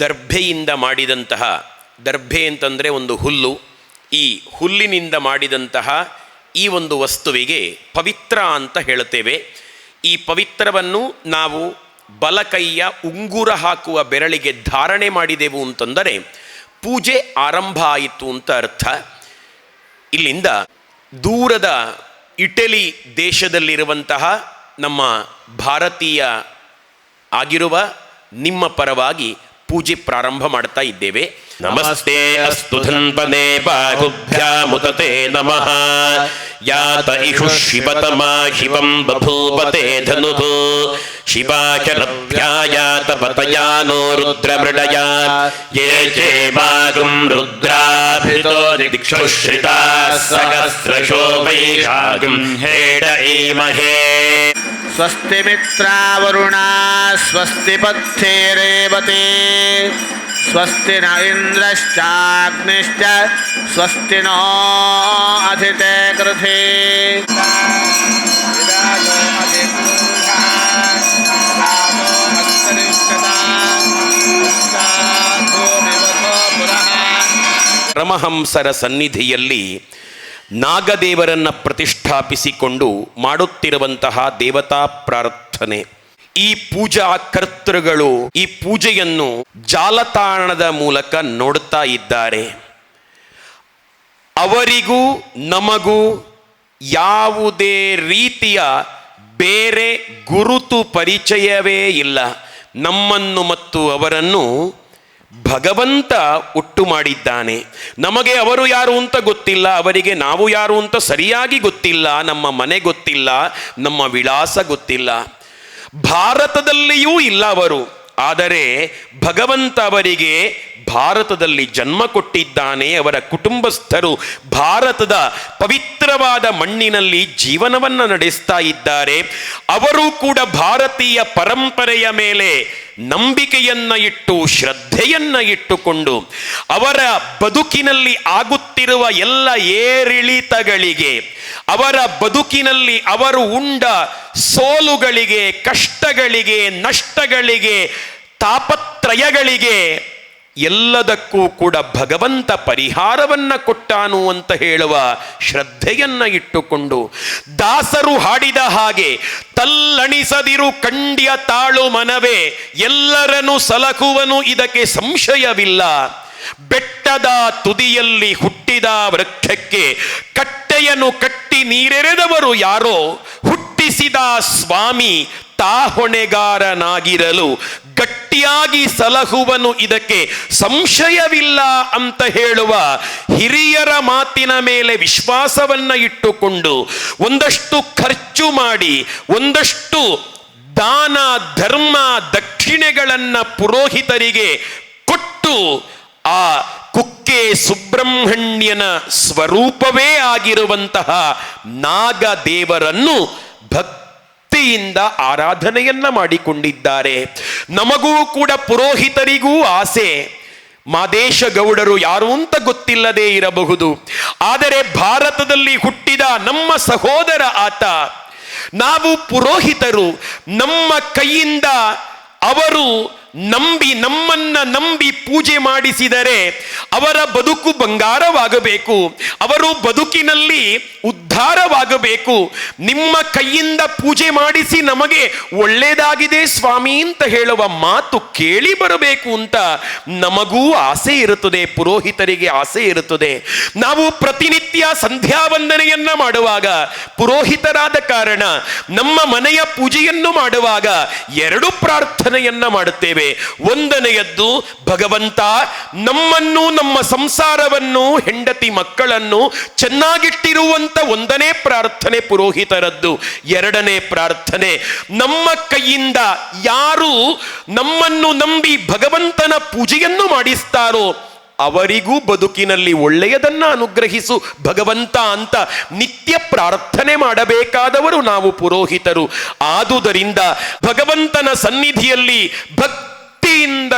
ದರ್ಭೆಯಿಂದ ಮಾಡಿದಂತಹ, ದರ್ಭೆ ಅಂತಂದರೆ ಒಂದು ಹುಲ್ಲು, ಈ ಹುಲ್ಲಿನಿಂದ ಮಾಡಿದಂತಹ ಈ ಒಂದು ವಸ್ತುವಿಗೆ ಪವಿತ್ರ ಅಂತ ಹೇಳುತ್ತೇವೆ. ಈ ಪವಿತ್ರವನ್ನು ನಾವು ಬಲಕೈಯ ಉಂಗುರ ಹಾಕುವ ಬೆರಳಿಗೆ ಧಾರಣೆ ಮಾಡಿದೆವು ಅಂತಂದರೆ, ಪೂಜೆ ಆರಂಭ ಆಯಿತು ಅಂತ ಅರ್ಥ. ಇಲ್ಲಿಂದ ದೂರದ ಇಟಲಿ ದೇಶದಲ್ಲಿರುವಂತಹ ನಮ್ಮ ಭಾರತೀಯ ಆಗಿರುವ ನಿಮ್ಮ ಪರವಾಗಿ ಪೂಜೆ ಪ್ರಾರಂಭ ಮಾಡ್ತಾ ಇದ್ದೇವೆ ನಮಸ್ತೆ ಅಸ್ತು ಧನ್ಪನೆ ಬಾಹುಭ್ಯಾಮುತತೆ ನಮಃ ಯಾತ ಇಷು ಶಿವತಮಾ ಶಿವಂ ಬಭೂಪತೆ ಧನುಃ ಶಿವಾಚರಭ್ಯಾಯಾತ ಪತಯಾನೋ ರುದ್ರಮೃಡಯ ಯೇ ಚೇವಾಗುಂ ರುದ್ರಾಭಿತೋ ದಿಕ್ಷುಶ್ರಿತಾ ಸಹಸ್ರಶೋ ವೈಶಾಗುಂ ಹೇಡ ಈಮಹೇ स्वस्ति मित्रावरुणा स्वस्ति पथ्ये रेवते स्वस्ति न इन्द्रश्चाग्निश्च स्वस्ति नो अधिते कृथे ಪರಮಹಂಸರ ಸನ್ನಿಧಿಯಲ್ಲಿ ನಾಗದೇವರನ್ನ ಪ್ರತಿಷ್ಠಾಪಿಸಿಕೊಂಡು ಮಾಡುತ್ತಿರುವಂತಹ ದೇವತಾ ಪ್ರಾರ್ಥನೆ. ಈ ಪೂಜಾ ಕರ್ತೃಗಳು ಈ ಪೂಜೆಯನ್ನು ಜಾಲತಾಣದ ಮೂಲಕ ನೋಡ್ತಾ ಇದ್ದಾರೆ. ಅವರಿಗೂ ನಮಗೂ ಯಾವುದೇ ರೀತಿಯ ಬೇರೆ ಗುರುತು ಪರಿಚಯವೇ ಇಲ್ಲ. ನಮ್ಮನ್ನು ಮತ್ತು ಅವರನ್ನು ಭಗವಂತ ಒಟ್ಟು ಮಾಡಿದ್ದಾನೆ. ನಮಗೆ ಅವರು ಯಾರು ಅಂತ ಗೊತ್ತಿಲ್ಲ, ಅವರಿಗೆ ನಾವು ಯಾರು ಅಂತ ಸರಿಯಾಗಿ ಗೊತ್ತಿಲ್ಲ, ನಮ್ಮ ಮನೆ ಗೊತ್ತಿಲ್ಲ, ನಮ್ಮ ವಿಳಾಸ ಗೊತ್ತಿಲ್ಲ. ಭಾರತದಲ್ಲಿಯೂ ಇಲ್ಲ ಅವರು. ಆದರೆ ಭಗವಂತ ಅವರಿಗೆ ಭಾರತದಲ್ಲಿ ಜನ್ಮ ಕೊಟ್ಟಿದ್ದಾನೆ ಅವರ ಕುಟುಂಬಸ್ಥರು. ಭಾರತದ ಪವಿತ್ರವಾದ ಮಣ್ಣಿನಲ್ಲಿ ಜೀವನವನ್ನು ನಡೆಸ್ತಾ ಇದ್ದಾರೆ. ಅವರು ಕೂಡ ಭಾರತೀಯ ಪರಂಪರೆಯ ಮೇಲೆ ನಂಬಿಕೆಯನ್ನ ಇಟ್ಟು, ಶ್ರದ್ಧೆಯನ್ನ ಇಟ್ಟುಕೊಂಡು ಅವರ ಬದುಕಿನಲ್ಲಿ ಆಗುತ್ತಿರುವ ಎಲ್ಲ ಏರಿಳಿತಗಳಿಗೆ, ಅವರ ಬದುಕಿನಲ್ಲಿ ಅವರು ಉಂಡ ಸೋಲುಗಳಿಗೆ, ಕಷ್ಟಗಳಿಗೆ, ನಷ್ಟಗಳಿಗೆ, ತಾಪತ್ರಯಗಳಿಗೆ ಎಲ್ಲದಕ್ಕೂ ಕೂಡ ಭಗವಂತ ಪರಿಹಾರವನ್ನ ಕೊಟ್ಟಾನು ಅಂತ ಹೇಳುವ ಶ್ರದ್ಧೆಯನ್ನ ಇಟ್ಟುಕೊಂಡು ದಾಸರು ಹಾಡಿದ ಹಾಗೆ ತಲ್ಲಣಿಸದಿರು ಕಂಡ್ಯ ತಾಳು ಮನವೇ ಎಲ್ಲರನ್ನು ಸಲಕುವನು ಇದಕ್ಕೆ ಸಂಶಯವಿಲ್ಲ. ಬೆಟ್ಟದ ತುದಿಯಲ್ಲಿ ಹುಟ್ಟಿದ ವೃಕ್ಷಕ್ಕೆ ಕಟ್ಟೆಯನ್ನು ಕಟ್ಟಿ ನೀರೆರೆದವರು ಯಾರೋ ಹುಟ್ಟಿಸಿದ ಸ್ವಾಮಿ ತಾ ಹೊಣೆಗಾರನಾಗಿರಲು ಗಟ್ಟಿಯಾಗಿ ಸಲಹುವನು ಇದಕ್ಕೆ ಸಂಶಯವಿಲ್ಲ ಅಂತ ಹೇಳುವ ಹಿರಿಯರ ಮಾತಿನ ಮೇಲೆ ವಿಶ್ವಾಸವನ್ನ ಇಟ್ಟುಕೊಂಡು ಒಂದಷ್ಟು ಖರ್ಚು ಮಾಡಿ, ಒಂದಷ್ಟು ದಾನ, ಧರ್ಮ, ದಕ್ಷಿಣೆಗಳನ್ನ ಪುರೋಹಿತರಿಗೆ ಕೊಟ್ಟು ಆ ಕುಕ್ಕೆ ಸುಬ್ರಹ್ಮಣ್ಯನ ಸ್ವರೂಪವೇ ಆಗಿರುವಂತಹ ನಾಗದೇವರನ್ನು ಭಕ್ತಿಯಿಂದ ಆರಾಧನೆಯನ್ನ ಮಾಡಿಕೊಂಡಿದ್ದಾರೆ. ನಮಗೂ ಕೂಡ ಪುರೋಹಿತರಿಗೂ ಆಸೆ. ಮಾದೇಶ ಗೌಡರು ಯಾರು ಅಂತ ಗೊತ್ತಿಲ್ಲದೆ ಇರಬಹುದು. ಆದರೆ ಭಾರತದಲ್ಲಿ ಹುಟ್ಟಿದ ನಮ್ಮ ಸಹೋದರ ಆತ, ನಾವು ಪುರೋಹಿತರು. ನಮ್ಮ ಕೈಯಿಂದ ಅವರು ನಂಬಿ ನಮ್ಮನ್ನ ನಂಬಿ ಪೂಜೆ ಮಾಡಿಸಿದರೆ ಅವರ ಬದುಕು ಬಂಗಾರವಾಗಬೇಕು. ಅವರು ಬದುಕಿನಲ್ಲಿ ಉದ್ಧಾರವಾಗಬೇಕು. ನಿಮ್ಮ ಕೈಯಿಂದ ಪೂಜೆ ಮಾಡಿಸಿ ನಮಗೆ ಒಳ್ಳೆಯದಾಗಿದೆ ಸ್ವಾಮಿ ಅಂತ ಹೇಳುವ ಮಾತು ಕೇಳಿ ಬರಬೇಕು ಅಂತ ನಮಗೂ ಆಸೆ ಇರುತ್ತದೆ, ಪುರೋಹಿತರಿಗೆ ಆಸೆ ಇರುತ್ತದೆ. ನಾವು ಪ್ರತಿನಿತ್ಯ ಸಂಧ್ಯಾ ವಂದನೆಯನ್ನ ಮಾಡುವಾಗ ಪುರೋಹಿತರಾದ ಕಾರಣ ನಮ್ಮ ಮನೆಯ ಪೂಜೆಯನ್ನು ಮಾಡುವಾಗ ಎರಡು ಪ್ರಾರ್ಥನೆಯನ್ನ ಮಾಡುತ್ತೇವೆ. ಒಂದನೆಯದ್ದು ಭಗವಂತ ನಮ್ಮನ್ನು, ನಮ್ಮ ಸಂಸಾರವನ್ನು, ಹೆಂಡತಿ ಮಕ್ಕಳನ್ನು ಚೆನ್ನಾಗಿಟ್ಟಿರುವಂತ ಒಂದನೇ ಪ್ರಾರ್ಥನೆ ಪುರೋಹಿತರದ್ದು. ಎರಡನೇ ಪ್ರಾರ್ಥನೆ, ನಮ್ಮ ಕೈಯಿಂದ ಯಾರು ನಮ್ಮನ್ನು ನಂಬಿ ಭಗವಂತನ ಪೂಜೆಯನ್ನು ಮಾಡಿಸ್ತಾರೋ ಅವರಿಗೂ ಬದುಕಿನಲ್ಲಿ ಒಳ್ಳೆಯದನ್ನ ಅನುಗ್ರಹಿಸು ಭಗವಂತ ಅಂತ ನಿತ್ಯ ಪ್ರಾರ್ಥನೆ ಮಾಡಬೇಕಾದವರು ನಾವು ಪುರೋಹಿತರು. ಆದುದರಿಂದ ಭಗವಂತನ ಸನ್ನಿಧಿಯಲ್ಲಿ ಭಕ್ತಿಯಿಂದ